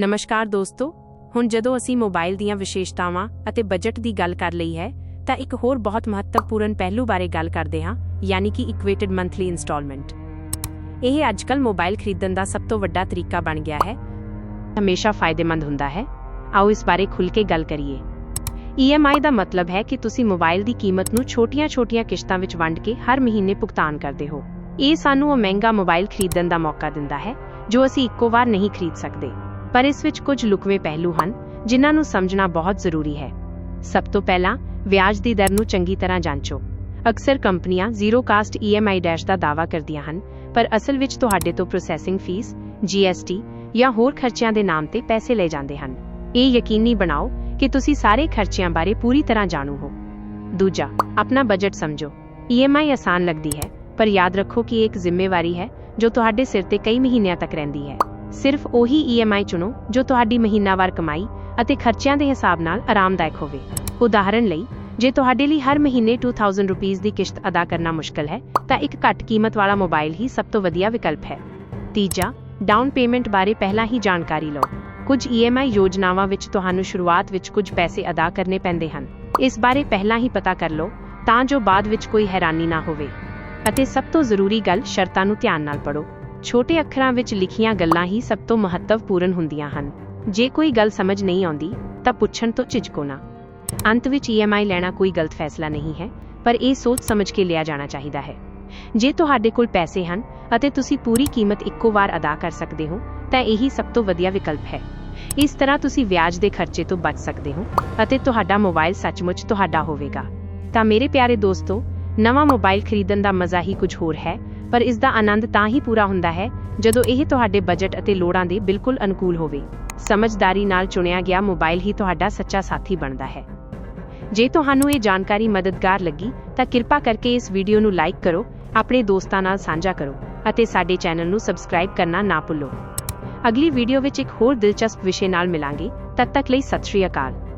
ਨਮਸਕਾਰ ਦੋਸਤੋ, ਹੁਣ ਜਦੋਂ ਅਸੀਂ ਮੋਬਾਈਲ ਦੀਆਂ ਵਿਸ਼ੇਸ਼ਤਾਵਾਂ ਅਤੇ ਬਜਟ ਦੀ ਗੱਲ ਕਰ ਲਈ ਹੈ, ਤਾਂ ਇੱਕ ਹੋਰ ਬਹੁਤ ਮਹੱਤਵਪੂਰਨ ਪਹਿਲੂ ਬਾਰੇ ਗੱਲ ਕਰਦੇ ਹਾਂ, ਯਾਨੀ ਕਿ ਇਕੁਏਟਡ ਮੰਥਲੀ ਇਨਸਟਾਲਮੈਂਟ ਇਹ ਅੱਜਕੱਲ ਮੋਬਾਈਲ ਖਰੀਦਣ ਦਾ ਸਭ ਤੋਂ ਵੱਡਾ ਤਰੀਕਾ ਬਣ ਗਿਆ ਹੈ। ਹਮੇਸ਼ਾ ਫਾਇਦੇਮੰਦ ਹੁੰਦਾ ਹੈ। ਆਓ ਇਸ ਬਾਰੇ ਖੁੱਲ੍ਹ ਕੇ ਗੱਲ ਕਰੀਏ। EMI ਦਾ ਮਤਲਬ ਹੈ ਕਿ ਤੁਸੀਂ ਮੋਬਾਈਲ ਦੀ ਕੀਮਤ ਨੂੰ ਛੋਟੀਆਂ-ਛੋਟੀਆਂ ਕਿਸ਼ਤਾਂ ਵਿੱਚ ਵੰਡ ਕੇ ਹਰ ਮਹੀਨੇ ਭੁਗਤਾਨ ਕਰਦੇ ਹੋ। ਇਹ ਸਾਨੂੰ ਉਹ ਮਹਿੰਗਾ ਮੋਬਾਈਲ ਖਰੀਦਣ ਦਾ ਮੌਕਾ ਦਿੰਦਾ ਹੈ, ਜੋ ਅਸੀਂ ਇੱਕੋ ਵਾਰ ਨਹੀਂ ਖਰੀਦ ਸਕਦੇ। ਪਰ ਇਸ ਵਿੱਚ ਕੁਝ ਲੁਕਵੇ ਪਹਿਲੂ ਹਨ, ਜਿਨ੍ਹਾਂ ਨੂੰ ਸਮਝਣਾ ਬਹੁਤ ਜ਼ਰੂਰੀ ਹੈ। ਸਭ ਤੋਂ ਪਹਿਲਾਂ, ਵਿਆਜ ਦੀ ਦਰ ਨੂੰ ਚੰਗੀ ਤਰ੍ਹਾਂ ਜਾਂਚੋ। ਅਕਸਰ ਕੰਪਨੀਆਂ ਜ਼ੀਰੋ ਕਾਸਟ EMI ਡੈਸ਼ ਦਾ ਦਾਅਵਾ ਕਰਦੀਆਂ ਹਨ, ਪਰ ਅਸਲ ਵਿੱਚ ਤੁਹਾਡੇ ਤੋਂ ਪ੍ਰੋਸੈਸਿੰਗ ਫੀਸ GST ਜਾਂ ਹੋਰ ਖਰਚਿਆਂ ਦੇ ਨਾਮ ਤੇ ਪੈਸੇ ਲਏ ਜਾਂਦੇ ਹਨ। ਇਹ ਯਕੀਨੀ ਬਣਾਓ ਕਿ ਤੁਸੀਂ ਸਾਰੇ ਖਰਚਿਆਂ ਬਾਰੇ ਪੂਰੀ ਤਰ੍ਹਾਂ ਜਾਣੂ ਹੋ। ਦੂਜਾ, ਆਪਣਾ ਬਜਟ ਸਮਝੋ। EMI ਆਸਾਨ ਲੱਗਦੀ ਹੈ, ਪਰ ਯਾਦ ਰੱਖੋ ਕਿ ਇਹ ਇੱਕ ਜ਼ਿੰਮੇਵਾਰੀ ਹੈ ਜੋ ਤੁਹਾਡੇ ਸਿਰ ਤੇ ਕਈ ਮਹੀਨਿਆਂ ਤੱਕ ਰਹਿੰਦੀ ਹੈ। ਸਿਰਫ ਉਹੀ EMI ਚੁਣੋ ਜੋ ਤੁਹਾਡੀ ਮਹੀਨਾਵਾਰ ਕਮਾਈ ਅਤੇ ਖਰਚਿਆਂ ਦੇ ਹਿਸਾਬ ਨਾਲ ਆਰਾਮਦਾਇਕ ਹੋਵੇ। ਉਦਾਹਰਣ ਲਈ, ਜੇ ਤੁਹਾਡੇ ਲਈ ਹਰ ਮਹੀਨੇ 2000 ਰੁਪਏ ਦੀ ਕਿਸ਼ਤ ਅਦਾ ਕਰਨਾ ਮੁਸ਼ਕਲ ਹੈ, ਤਾਂ ਇੱਕ ਘੱਟ ਕੀਮਤ ਵਾਲਾ ਮੋਬਾਈਲ ਹੀ ਸਭ ਤੋਂ ਵਧੀਆ ਵਿਕਲਪ ਹੈ। ਤੀਜਾ, ਡਾਊਨ ਪੇਮੈਂਟ ਬਾਰੇ ਪਹਿਲਾਂ ਹੀ ਜਾਣਕਾਰੀ ਲਓ। ਕੁਝ EMI ਯੋਜਨਾਵਾਂ ਵਿੱਚ ਤੁਹਾਨੂੰ ਸ਼ੁਰੂਆਤ ਵਿੱਚ ਕੁਝ ਪੈਸੇ ਅਦਾ ਕਰਨੇ ਪੈਂਦੇ ਹਨ। ਇਸ ਬਾਰੇ ਪਹਿਲਾਂ ਹੀ ਪਤਾ ਕਰ ਲਓ, ਤਾਂ ਜੋ ਬਾਅਦ ਵਿੱਚ ਕੋਈ ਹੈਰਾਨੀ ਨਾ ਹੋਵੇ। ਅਤੇ ਸਭ ਤੋਂ ਜ਼ਰੂਰੀ ਗੱਲ ਸ਼ਰਤਾਂ ਨੂੰ ਧਿਆਨ ਨਾਲ ਪੜੋ ਛੋਟੇ ਅੱਖਰਾਂ ਵਿੱਚ ਲਿਖੀਆਂ ਗੱਲਾਂ ਹੀ ਸਭ ਤੋਂ ਮਹੱਤਵਪੂਰਨ ਹੁੰਦੀਆਂ ਹਨ। ਜੇ ਕੋਈ ਗੱਲ ਸਮਝ ਨਹੀਂ ਆਉਂਦੀ, ਤਾਂ ਪੁੱਛਣ ਤੋਂ ਝਿਜਕੋ ਨਾ। ਅੰਤ ਵਿੱਚ EMI ਲੈਣਾ ਕੋਈ ਗਲਤ ਫੈਸਲਾ ਨਹੀਂ ਹੈ, ਪਰ ਇਹ ਸੋਚ ਸਮਝ ਕੇ ਲਿਆ ਜਾਣਾ ਚਾਹੀਦਾ ਹੈ। ਜੇ ਤੁਹਾਡੇ ਕੋਲ ਪੈਸੇ ਹਨ ਅਤੇ ਤੁਸੀਂ ਪੂਰੀ ਕੀਮਤ ਇੱਕੋ ਵਾਰ ਅਦਾ ਕਰ ਸਕਦੇ ਹੋ, ਤਾਂ ਇਹੀ ਸਭ ਤੋਂ ਵਧੀਆ ਵਿਕਲਪ ਹੈ। ਇਸ ਤਰ੍ਹਾਂ ਤੁਸੀਂ ਵਿਆਜ ਦੇ ਖਰਚੇ ਤੋਂ ਬਚ ਸਕਦੇ ਹੋ ਅਤੇ ਤੁਹਾਡਾ ਮੋਬਾਈਲ ਸੱਚਮੁੱਚ ਤੁਹਾਡਾ ਹੋਵੇਗਾ। ਤਾਂ ਮੇਰੇ ਪਿਆਰੇ ਦੋਸਤੋ, ਨਵਾਂ ਮੋਬਾਈਲ ਖਰੀਦਣ ਦਾ ਮਜ਼ਾ ਹੀ ਕੁਝ ਹੋਰ ਹੈ ਪਰ ਇਸ ਦਾ ਆਨੰਦ ਤਾਂ ਹੀ ਪੂਰਾ ਹੁੰਦਾ ਹੈ, ਜਦੋਂ ਇਹ ਤੁਹਾਡੇ ਬਜਟ ਅਤੇ ਲੋੜਾਂ ਦੇ ਬਿਲਕੁਲ ਅਨੁਕੂਲ ਹੋਵੇ। ਸਮਝਦਾਰੀ ਨਾਲ ਚੁਣਿਆ ਗਿਆ ਮੋਬਾਈਲ ਹੀ ਤੁਹਾਡਾ ਸੱਚਾ ਸਾਥੀ ਬਣਦਾ ਹੈ। ਜੇ ਤੁਹਾਨੂੰ ਇਹ ਜਾਣਕਾਰੀ ਮਦਦਗਾਰ ਲੱਗੀ, ਤਾਂ ਕਿਰਪਾ ਕਰਕੇ ਇਸ ਵੀਡੀਓ ਨੂੰ ਲਾਈਕ ਕਰੋ, ਆਪਣੇ ਦੋਸਤਾਂ ਨਾਲ ਸਾਂਝਾ ਕਰੋ ਅਤੇ ਸਾਡੇ ਚੈਨਲ ਨੂੰ ਸਬਸਕ੍ਰਾਈਬ ਕਰਨਾ ਨਾ ਭੁੱਲੋ। ਅਗਲੀ ਵੀਡੀਓ ਵਿੱਚ ਇੱਕ ਹੋਰ ਦਿਲਚਸਪ ਵਿਸ਼ੇ ਨਾਲ ਮਿਲਾਂਗੇ। ਤਦ ਤੱਕ ਲਈ ਸਤਿ ਸ਼੍ਰੀ ਅਕਾਲ।